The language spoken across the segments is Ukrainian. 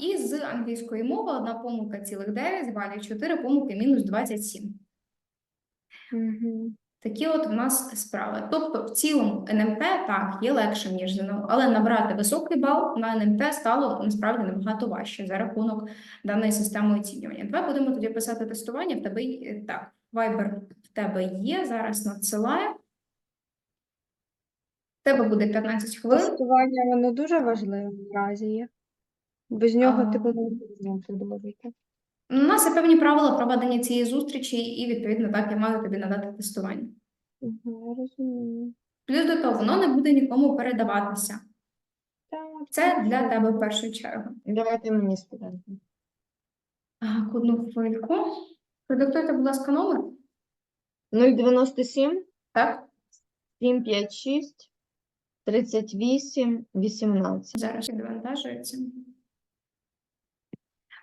І з англійської мови одна помилка цілих 9 балів, 4 помилки мінус 27. Угу. Такі от у нас справи. Тобто, в цілому НМТ так є легшим, ніж ЗНО, але набрати високий бал на НМТ стало насправді набагато важче за рахунок даної системи оцінювання. Давай будемо тоді писати тестування. В тебе є- так, Viber в тебе є. Зараз надсилаю. В тебе буде 15 хвилин. Тестування воно дуже важливе наразі є. Без нього А. типу не можна продовжити. У нас є певні правила проведення цієї зустрічі, і відповідно так я маю тобі надати тестування. Угу, розумію. Плюс до того, воно не буде нікому передаватися. Так, Це для тебе в першу чергу. Давайте мені спитати. Так, одну хвильку. Продиктуйте, будь ласка, номер. 097 Так, 756 38 18. зараз відвантажується.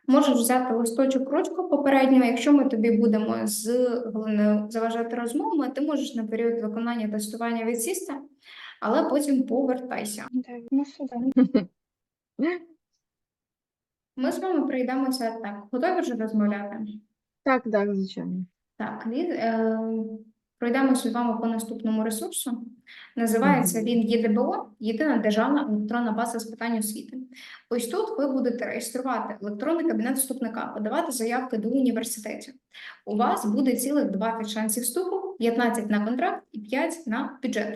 Можеш взяти листочок ручку попереднього. Якщо ми тобі будемо з Галиною заважати розмовами, ти можеш на період виконання тестування відсісти, але потім повертайся. Так, ну сюди. Ми з вами прийдемося так. Готові вже розмовляти? Так, так, звичайно. Так, е, пройдемося з вами по наступному ресурсу. Називається він ЄДБО, Єдина державна електронна база з питань освіти. Ось тут ви будете реєструвати електронний кабінет вступника, подавати заявки до університетів. У вас буде цілих 20 шансів вступу, 15 на контракт і 5 на бюджет.